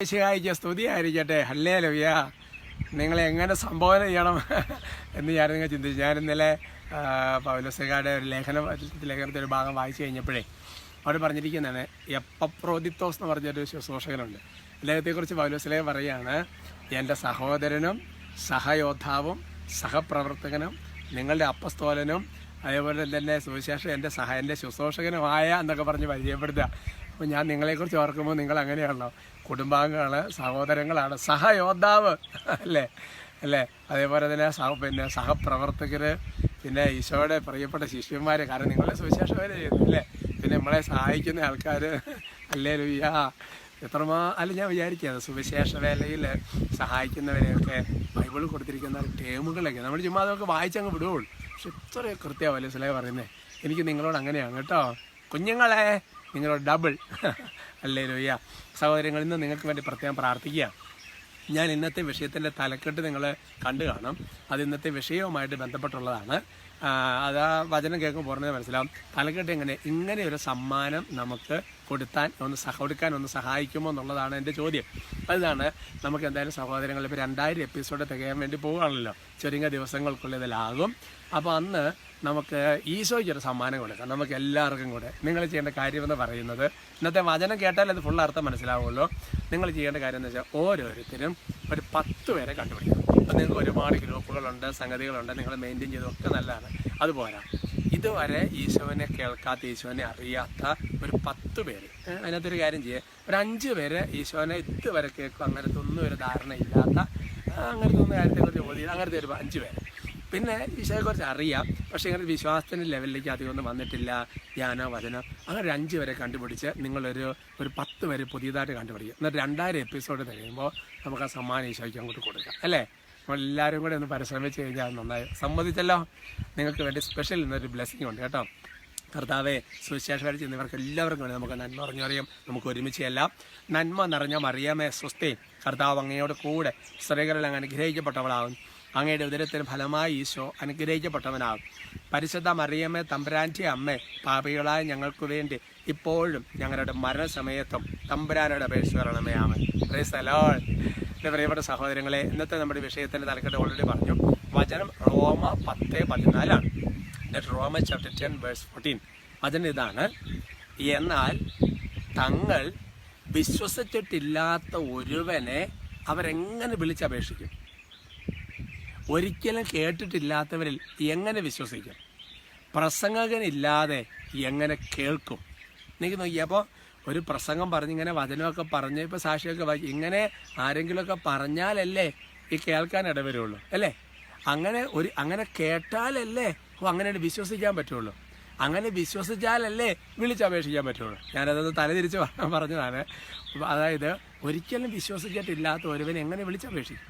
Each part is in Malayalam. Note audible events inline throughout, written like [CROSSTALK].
യേശുഹായിക്ക് സ്തുതി ആയിരിക്കട്ടെ ഹല്ലേ ലവ്യ നിങ്ങളെ എങ്ങനെ സംബോധന ചെയ്യണം [LAUGHS] എന്ന് ഞാൻ നിങ്ങൾ ചിന്തിച്ചു. ഞാൻ ഇന്നലെ പൗലസകാരുടെ ഒരു ലേഖന ലേഖനത്തിന്റെ ഒരു ഭാഗം വായിച്ചു കഴിഞ്ഞപ്പോഴേ അവിടെ പറഞ്ഞിരിക്കുന്നതാണ് എപ്പപ്രോദിത്തോസ് എന്ന് പറഞ്ഞൊരു ശുശ്രൂഷകനുണ്ട്. അദ്ദേഹത്തെക്കുറിച്ച് പൗലോസിലെ പറയുകയാണ് എന്റെ സഹോദരനും സഹയോദ്ധാവും സഹപ്രവർത്തകനും നിങ്ങളുടെ അപ്പസ്തോലനും അതേപോലെ തന്നെ സുവിശേഷം എന്റെ സഹ എന്റെ ശുശ്രൂഷകനുമായ എന്നൊക്കെ പറഞ്ഞ് പരിചയപ്പെടുത്തുക. അപ്പോൾ ഞാൻ നിങ്ങളെക്കുറിച്ച് ഓർക്കുമ്പോൾ നിങ്ങൾ അങ്ങനെയാണല്ലോ കുടുംബാംഗങ്ങൾ സഹോദരങ്ങളാണ്. സഹയോദ്ധാവ്. അല്ലേ? അല്ലേ? അതേപോലെ തന്നെ സഹ പിന്നെ സഹപ്രവർത്തകർ പിന്നെ ഈശോയുടെ പ്രിയപ്പെട്ട ശിഷ്യന്മാർ കാരണം നിങ്ങളെ സുവിശേഷം വരെ ചെയ്യുന്നു അല്ലേ? പിന്നെ നമ്മളെ സഹായിക്കുന്ന ആൾക്കാർ അല്ലേ ലുയ്യാ എത്രമാ അല്ല ഞാൻ വിചാരിക്കുക സുവിശേഷ വേലയിൽ സഹായിക്കുന്നവരെയൊക്കെ ബൈബിൾ കൊടുത്തിരിക്കുന്ന ടേമുകളൊക്കെ. നമ്മൾ ചുമ്മാ അതൊക്കെ വായിച്ചങ്ങ് വിടുകയുള്ളൂ പക്ഷെ ഇത്ര കൃത്യമാവല്ലേ സിലേ പറയുന്നത് എനിക്ക് നിങ്ങളോട് അങ്ങനെയാണ് കേട്ടോ. കുഞ്ഞുങ്ങളെ നിങ്ങളോട് ഡബിൾ അല്ലേ ലോയ്യ സഹോദരങ്ങൾ ഇന്ന് നിങ്ങൾക്ക് വേണ്ടി പ്രത്യേകം പ്രാർത്ഥിക്കുക ഞാൻ ഇന്നത്തെ വിഷയത്തിന്റെ തലക്കെട്ട് നിങ്ങൾ കണ്ടു കാണും. അത് ഇന്നത്തെ വിഷയവുമായിട്ട് ബന്ധപ്പെട്ടുള്ളതാണ്. അത് ആ വചനം കേൾക്കുമ്പോൾ പറഞ്ഞത് മനസ്സിലാവും. തലക്കെട്ട് എങ്ങനെ? ഇങ്ങനെ ഒരു സമ്മാനം നമുക്ക് കൊടുത്താൻ ഒന്ന് സഹ കൊടുക്കാൻ ഒന്ന് സഹായിക്കുമോ എന്നുള്ളതാണ് എന്റെ ചോദ്യം. അതാണ് നമുക്ക് എന്തായാലും സഹോദരങ്ങൾ ഇപ്പോൾ രണ്ടായിരം എപ്പിസോഡ് തികയാൻ വേണ്ടി പോവുകയാണല്ലോ. ചുരുങ്ങിയ ദിവസങ്ങൾക്കുള്ളിലാകും. അപ്പോൾ അന്ന് നമുക്ക് ഈശോയ്ക്ക് ഒരു സമ്മാനം കൊടുക്കാം. നമുക്ക് എല്ലാവർക്കും കൂടെ. നിങ്ങൾ ചെയ്യേണ്ട കാര്യമെന്ന് പറയുന്നത് ഇന്നത്തെ വചനം കേട്ടാൽ അത് ഫുൾ അർത്ഥം മനസ്സിലാവുമല്ലോ നിങ്ങൾ ചെയ്യേണ്ട കാര്യം എന്ന് വെച്ചാൽ ഓരോരുത്തരും ഒരു പത്ത് പേരെ കണ്ടുപിടിക്കണം. അപ്പം നിങ്ങൾക്ക് ഒരുപാട് ഗ്രൂപ്പുകളുണ്ട് സംഗതികളുണ്ട്. നിങ്ങൾ മെയിന്റെയിൻ ചെയ്തൊക്കെ നല്ലതാണ്. അതുപോലെ ഇതുവരെ ഈശോനെ കേൾക്കാത്ത ഈശോനെ അറിയാത്ത ഒരു പത്ത് പേര് അതിനകത്തൊരു കാര്യം ചെയ്യുക ഒരു അഞ്ച് പേര് ഈശോനെ ഇതുവരെ കേൾക്കും. അങ്ങനത്തെ ഒന്നും ഒരു ധാരണ ഇല്ലാത്ത അങ്ങനത്തെ ഒന്നും കാര്യത്തെക്കുറിച്ച് ചോദ്യം അങ്ങനത്തെ ഒരു അഞ്ച് പേര്. പിന്നെ ഈശോയെക്കുറിച്ച് അറിയാം. പക്ഷേ ഇങ്ങനെ വിശ്വാസത്തിന്റെ ലെവലിലേക്ക് അധികം ഒന്നും വന്നിട്ടില്ല. ധ്യാനോ വചനം അങ്ങനെ ഒരു അഞ്ച് വരെ കണ്ടുപിടിച്ച് നിങ്ങളൊരു ഒരു പത്ത് പേര് പുതിയതായിട്ട് കണ്ടുപിടിക്കുക എന്നിട്ട് രണ്ടായിരം എപ്പിസോഡ് കഴിയുമ്പോൾ നമുക്ക് ആ സമ്മാനം ഈശോയ്ക്ക് അങ്ങോട്ട് കൊടുക്കാം. അല്ലേ? നമ്മളെല്ലാവരും കൂടെ ഒന്ന് പരിശ്രമിച്ച് കഴിഞ്ഞാൽ നന്നായി. സമ്മതിച്ചല്ലോ? നിങ്ങൾക്ക് വേണ്ടി സ്പെഷ്യൽ ഇന്നൊരു ബ്ലെസ്സിങ് ഉണ്ട് കേട്ടോ. കർത്താവെ സുവിശേഷ അടിച്ച് എന്നിവർക്ക് എല്ലാവർക്കും വേണ്ടി നമുക്ക് നന്മ അറിഞ്ഞറിയാം നമുക്ക് ഒരുമിച്ച് എല്ലാം. നന്മ നിറഞ്ഞ മറിയാമേ സ്വസ്തി. കർത്താവ് അങ്ങയോട് കൂടെ സ്ത്രീകളിൽ അങ്ങ് അനുഗ്രഹിക്കപ്പെട്ടവളാകും അങ്ങയുടെ ഉദരത്തിന് ഫലമായി ഈശോ അനുഗ്രഹിക്കപ്പെട്ടവനാകും പരിശുദ്ധ മറിയമ്മേ തമ്പുരാന്റെ അമ്മേ പാപികളായ ഞങ്ങൾക്ക് വേണ്ടി ഇപ്പോഴും ഞങ്ങളുടെ മരണസമയത്തും തമ്പുരാനോട് അപേക്ഷ വരണമേ. പ്രൈസലോൾ എന്റെ പ്രിയപ്പെട്ട സഹോദരങ്ങളെ ഇന്നത്തെ നമ്മുടെ വിഷയത്തിന്റെ തലക്കെട്ട് ഓൾറെഡി പറഞ്ഞു. വചനം റോമ പത്ത് പതിനാലാണ്. റോമ ചാപ്റ്റർ ടെൻ വേഴ്സ് ഫോർട്ടീൻ അതിന് ഇതാണ്. എന്നാൽ തങ്ങൾ വിശ്വസിച്ചിട്ടില്ലാത്ത ഒരുവനെ അവരെങ്ങനെ വിളിച്ചപേക്ഷിക്കും? ഒരിക്കലും കേട്ടിട്ടില്ലാത്തവരിൽ എങ്ങനെ വിശ്വസിക്കും? പ്രസംഗകനില്ലാതെ എങ്ങനെ കേൾക്കും? എനിക്ക് നോക്കിയപ്പോൾ ഒരു പ്രസംഗം പറഞ്ഞിങ്ങനെ വചനമൊക്കെ പറഞ്ഞ് ഇപ്പോൾ സാക്ഷിയൊക്കെ വായിക്കും ഇങ്ങനെ ആരെങ്കിലുമൊക്കെ പറഞ്ഞാലല്ലേ ഈ കേൾക്കാൻ ഇടവരുള്ളൂ അല്ലേ? അങ്ങനെ ഒരു അങ്ങനെ കേട്ടാലല്ലേ ഓ അങ്ങനെ വിശ്വസിക്കാൻ പറ്റുള്ളൂ. അങ്ങനെ വിശ്വസിച്ചാലല്ലേ വിളിച്ചപേക്ഷിക്കാൻ പറ്റുള്ളൂ. ഞാനതൊന്ന് തലതിരിച്ച് പറ- പറഞ്ഞതാണ്. അതായത് ഒരിക്കലും വിശ്വസിച്ചിട്ടില്ലാത്ത ഒരുവൻ എങ്ങനെ വിളിച്ചപേക്ഷിക്കും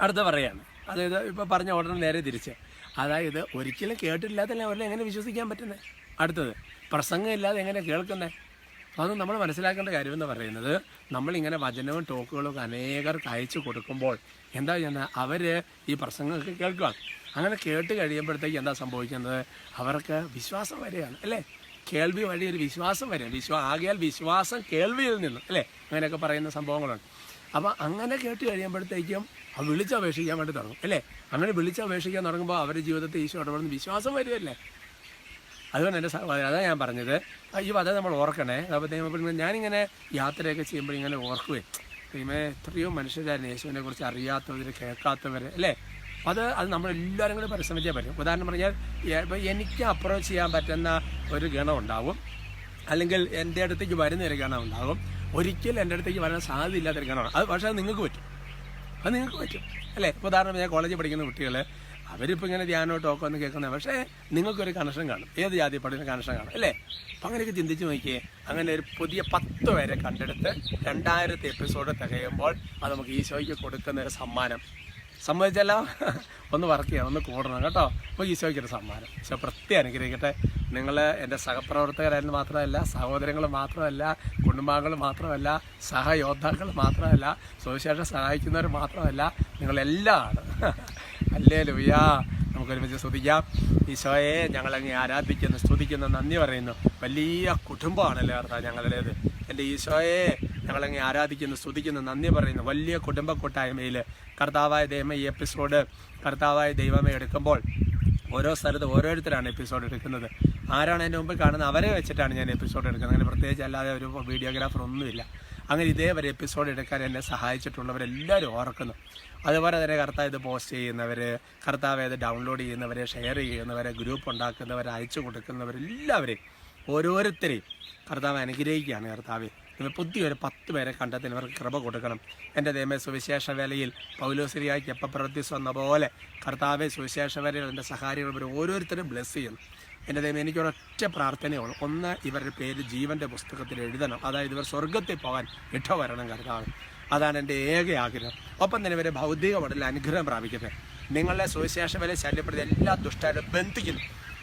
അടുത്ത പറയാണ്. അതായത് ഇപ്പോൾ പറഞ്ഞ ഉടനെ നേരെ തിരിച്ച്. അതായത് ഒരിക്കലും കേട്ടിട്ടില്ലാത്തല്ലേ അവരെ എങ്ങനെ വിശ്വസിക്കാൻ പറ്റുന്നത് അടുത്തത് പ്രസംഗം ഇല്ലാതെ എങ്ങനെ കേൾക്കുന്നത് അത് നമ്മൾ മനസ്സിലാക്കേണ്ട കാര്യം എന്ന് പറയുന്നത് നമ്മളിങ്ങനെ വചനവും ടോക്കുകളും ഒക്കെ അനേകർക്ക് അയച്ചു കൊടുക്കുമ്പോൾ എന്താ ചെയ്യുന്നത്? അവർ ഈ പ്രസംഗമൊക്കെ കേൾക്കുക അങ്ങനെ കേട്ട് കഴിയുമ്പോഴത്തേക്ക് എന്താ സംഭവിക്കുന്നത്? അവർക്ക് വിശ്വാസം വരികയാണ് അല്ലേ? കേൾവി വഴി ഒരു വിശ്വാസം വരിക വിശ്വാ ആകയാൽ വിശ്വാസം കേൾവിയിൽ നിന്ന് അല്ലേ? അങ്ങനെയൊക്കെ പറയുന്ന സംഭവങ്ങളുണ്ട്. അപ്പോൾ അങ്ങനെ കേട്ട് കഴിയുമ്പോഴത്തേക്കും അത് വിളിച്ചപേക്ഷിക്കാൻ വേണ്ടി തുടങ്ങും അല്ലേ? അങ്ങനെ വിളിച്ചപേക്ഷിക്കാൻ തുടങ്ങുമ്പോൾ അവരുടെ ജീവിതത്തിൽ ഈശോ ഇടപെടുന്ന വിശ്വാസം വരുമല്ലേ അതുകൊണ്ട് എന്റെ അതാണ് ഞാൻ പറഞ്ഞത്. ഈ വധ നമ്മൾ ഓർക്കണേ. അപ്പോൾ ദൈവം ഞാനിങ്ങനെ യാത്രയൊക്കെ ചെയ്യുമ്പോൾ ഇങ്ങനെ ഓർക്കുകയും ദൈവമേ എത്രയോ മനുഷ്യരായിരുന്നു യേശുവിനെ കുറിച്ച് അറിയാത്തവർ കേൾക്കാത്തവർ അല്ലേ? അത് അത് നമ്മളെല്ലാവരും കൂടി പരിശ്രമിച്ചേ പറ്റും. ഉദാഹരണം പറഞ്ഞാൽ ഇപ്പോൾ എനിക്ക് അപ്രോച്ച് ചെയ്യാൻ പറ്റുന്ന ഒരു ഗണം ഉണ്ടാവും. അല്ലെങ്കിൽ എന്റെ അടുത്തേക്ക് വരുന്ന ഒരു ഗണം ഉണ്ടാകും ഒരിക്കലും എന്റെ അടുത്തേക്ക് വരാൻ സാധ്യതയില്ലാത്തൊരു ഗണമാണ്. അത് പക്ഷേ അത് നിങ്ങൾക്ക് പറ്റും. അത് നിങ്ങൾക്ക് പറ്റും. അല്ലേ? ഉദാഹരണം ഞാൻ കോളേജിൽ പഠിക്കുന്ന കുട്ടികൾ അവരിപ്പോൾ ഇങ്ങനെ ധ്യാനോ ടോക്കോ ഒന്ന് കേൾക്കുന്നത് പക്ഷേ നിങ്ങൾക്കൊരു കണക്ഷൻ കാണും. ഏത് ജാതി പഠിക്കുന്ന കണക്ഷൻ കാണും അല്ലേ? അപ്പം അങ്ങനെയൊക്കെ ചിന്തിച്ച് നോക്കിയേ. അങ്ങനെ ഒരു പുതിയ പത്ത് പേരെ കണ്ടെടുത്ത് രണ്ടായിരത്തി എപ്പിസോഡ് തികയുമ്പോൾ അത് നമുക്ക് ഈശോയ്ക്ക് കൊടുക്കുന്ന ഒരു സമ്മാനം. സമ്മതിച്ചല്ലോ? [LAUGHS] ഒന്ന് വർക്ക് ചെയ്യാം ഒന്ന് കൂടണം കേട്ടോ. അപ്പോൾ ഈശോയ്ക്കൊരു സമ്മാനം. ഈശോ പ്രത്യേകം അനുഗ്രഹിക്കട്ടെ. നിങ്ങൾ എന്റെ സഹപ്രവർത്തകരായിരുന്നു മാത്രമല്ല സഹോദരങ്ങൾ മാത്രമല്ല കുടുംബാംഗങ്ങൾ മാത്രമല്ല സഹയോദ്ധാക്കൾ മാത്രമല്ല സുവിശേഷം സഹായിക്കുന്നവർ മാത്രമല്ല നിങ്ങളെല്ലാമാണ്. [LAUGHS] അല്ലേ ലുയ്യാ നമുക്കൊരുമിച്ച് സ്തുതിക്കാം. ഈശോയെ ഞങ്ങളങ്ങ് ആരാധിക്കുന്നു സ്തുതിക്കുന്നു നന്ദി പറയുന്നു. വലിയ കുടുംബമാണല്ലേ കർത്താവ് ഞങ്ങളുടേത്. എന്റെ ഈശോയെ ഞങ്ങളങ്ങനെ ആരാധിക്കുന്നു സ്തുതിക്കുന്നു നന്ദി പറയുന്നു. വലിയ കുടുംബ കൂട്ടായ്മയിൽ കർത്താവായ ദൈവമേ ഈ എപ്പിസോഡ് കർത്താവായ ദൈവമേ എടുക്കുമ്പോൾ ഓരോ സ്ഥലത്ത് ഓരോരുത്തരാണ് എപ്പിസോഡ് എടുക്കുന്നത്. ആരാണ് എന്റെ മുമ്പിൽ കാണുന്നത്? അവരെ വെച്ചിട്ടാണ് ഞാൻ എപ്പിസോഡ് എടുക്കുന്നത്. അങ്ങനെ പ്രത്യേകിച്ച് അല്ലാതെ ഒരു വീഡിയോഗ്രാഫർ ഒന്നുമില്ല. അങ്ങനെ ഇതേവരെ എപ്പിസോഡ് എടുക്കാൻ എന്നെ സഹായിച്ചിട്ടുള്ളവരെല്ലാവരും ഓർക്കുന്നു. അതുപോലെ തന്നെ കർത്താവ് ഇത് പോസ്റ്റ് ചെയ്യുന്നവർ കർത്താവ് ഇത് ഡൗൺലോഡ് ചെയ്യുന്നവർ ഷെയർ ചെയ്യുന്നവർ ഗ്രൂപ്പ് ഉണ്ടാക്കുന്നവർ അയച്ചു കൊടുക്കുന്നവരെല്ലാവരെയും ഓരോരുത്തരെയും കർത്താവ് അനുഗ്രഹിക്കുകയാണ് കർത്താവ്. പുതിയൊരു പത്ത് പേരെ കണ്ടെത്തി ഇവർക്ക് കൃപ കൊടുക്കണം. എന്റെ ദൈവമേ സുവിശേഷ വേലയിൽ പൗലോസിരിയായിക്ക് എപ്പോൾ പ്രവർത്തിച്ചു വന്ന പോലെ കർത്താവെ സുവിശേഷ വേലയിൽ എന്റെ സഹാരികൾ ഇവർ ഓരോരുത്തരും ബ്ലെസ് ചെയ്യുന്നു. എന്റെ ദൈവം എനിക്കൊരൊറ്റ പ്രാർത്ഥനയുള്ളൂ ഒന്ന് ഇവരുടെ പേര് ജീവന്റെ പുസ്തകത്തിൽ എഴുതണം. അതായത് ഇവർ സ്വർഗത്തിൽ പോകാൻ ഇട്ട വരണം കരുതാണ് അതാണ് എന്റെ ഏക ആഗ്രഹം. ഒപ്പം തന്നെ ഇവരെ ഭൗതിക മടലിൽ അനുഗ്രഹം പ്രാപിക്കട്ടെ. നിങ്ങളുടെ സുവിശേഷ വില ശല്യപ്പെടുത്തി എല്ലാ ദുഷ്ടരും ബന്ധിക്കുന്നു.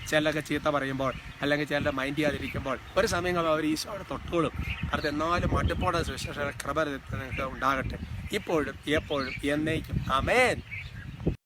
ചിലരൊക്കെ ചീത്ത പറയുമ്പോൾ അല്ലെങ്കിൽ ചിലരുടെ മൈൻഡ് ചെയ്യാതിരിക്കുമ്പോൾ ഒരു സമയം അവർ ഈശോയുടെ തൊട്ടോളും. അടുത്ത് എന്നാലും മടുപ്പോടെ സുവിശേഷ കൃപ നിങ്ങൾക്ക് ഉണ്ടാകട്ടെ. ഇപ്പോഴും എപ്പോഴും എന്നേക്കും. അമേൻ